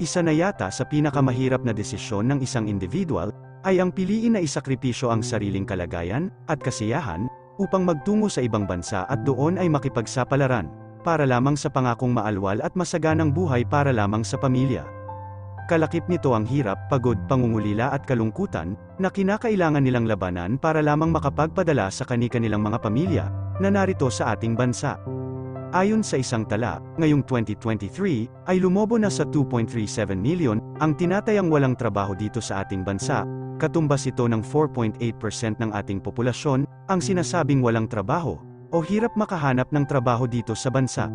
Isa na yata sa pinakamahirap na desisyon ng isang individual, ay ang piliin na isakripisyo ang sariling kalagayan, at kasiyahan, upang magtungo sa ibang bansa at doon ay makipagsapalaran, para lamang sa pangakong maalwal at masaganang buhay para lamang sa pamilya. Kalakip nito ang hirap, pagod, pangungulila at kalungkutan, na kinakailangan nilang labanan para lamang makapagpadala sa kani-kanilang mga pamilya, na narito sa ating bansa. Ayon sa isang tala, ngayong 2023, ay lumobo na sa 2.37 million, ang tinatayang walang trabaho dito sa ating bansa, katumbas ito ng 4.8% ng ating populasyon, ang sinasabing walang trabaho, o hirap makahanap ng trabaho dito sa bansa.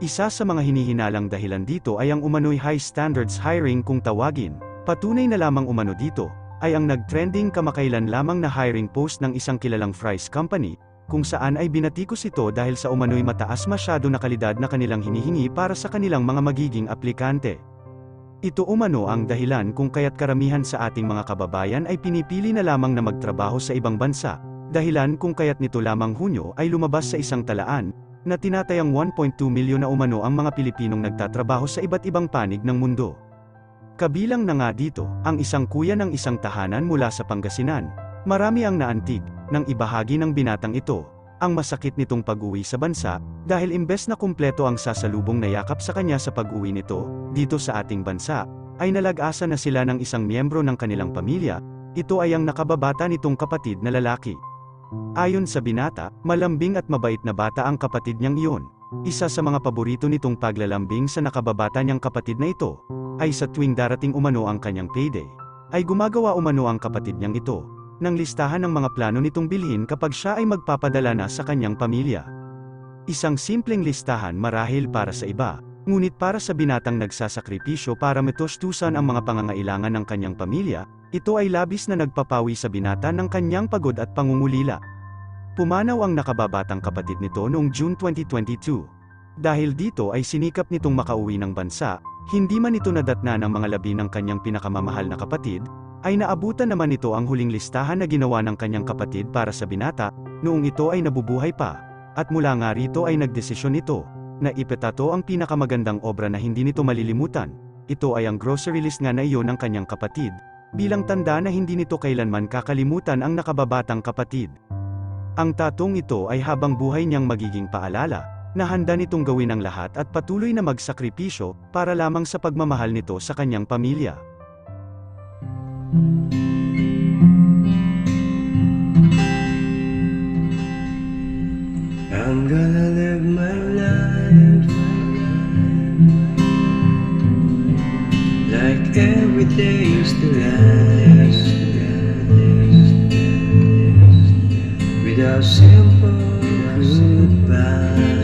Isa sa mga hinihinalang dahilan dito ay ang umano'y high standards hiring kung tawagin. Patunay na lamang umano dito, ay ang nag-trending kamakailan lamang na hiring post ng isang kilalang fries company, kung saan ay binatikos ito dahil sa umano'y mataas masyado na kalidad na kanilang hinihingi para sa kanilang mga magiging aplikante. Ito umano ang dahilan kung kaya't karamihan sa ating mga kababayan ay pinipili na lamang na magtrabaho sa ibang bansa, dahilan kung kaya't nito lamang Hunyo ay lumabas sa isang talaan, na tinatayang 1.2 milyon na umano ang mga Pilipinong nagtatrabaho sa iba't ibang panig ng mundo. Kabilang na nga dito, ang isang kuya ng isang tahanan mula sa Pangasinan. Marami ang naantig, nang ibahagi ng binatang ito, ang masakit nitong pag-uwi sa bansa, dahil imbes na kumpleto ang sasalubong na yakap sa kanya sa pag-uwi nito, dito sa ating bansa, ay nalag-asa na sila ng isang miyembro ng kanilang pamilya, ito ay ang nakababata nitong kapatid na lalaki. Ayon sa binata, malambing at mabait na bata ang kapatid niyang iyon. Isa sa mga paborito nitong paglalambing sa nakababata niyang kapatid na ito, ay sa tuwing darating umano ang kanyang payday, ay gumagawa umano ang kapatid niyang ito, ng listahan ng mga plano nitong bilhin kapag siya ay magpapadala na sa kanyang pamilya. Isang simpleng listahan marahil para sa iba, ngunit para sa binatang nagsasakripisyo para matustusan ang mga pangangailangan ng kanyang pamilya, ito ay labis na nagpapawi sa binata ng kanyang pagod at pangungulila. Pumanaw ang nakababatang kapatid nito noong June 2022. Dahil dito ay sinikap nitong makauwi ng bansa, hindi man ito nadatna ng mga labi ng kanyang pinakamamahal na kapatid, ay naabutan naman ito ang huling listahan na ginawa ng kanyang kapatid para sa binata, noong ito ay nabubuhay pa, at mula nga rito ay nagdesisyon ito, na ipetato ang pinakamagandang obra na hindi nito malilimutan, ito ay ang grocery list nga na iyon ng kanyang kapatid, bilang tanda na hindi nito kailanman kakalimutan ang nakababatang kapatid. Ang tatong ito ay habang buhay niyang magiging paalala, na handa nitong gawin ang lahat at patuloy na magsakripisyo, para lamang sa pagmamahal nito sa kanyang pamilya. I'm gonna live my life like every day is the last without simple goodbye.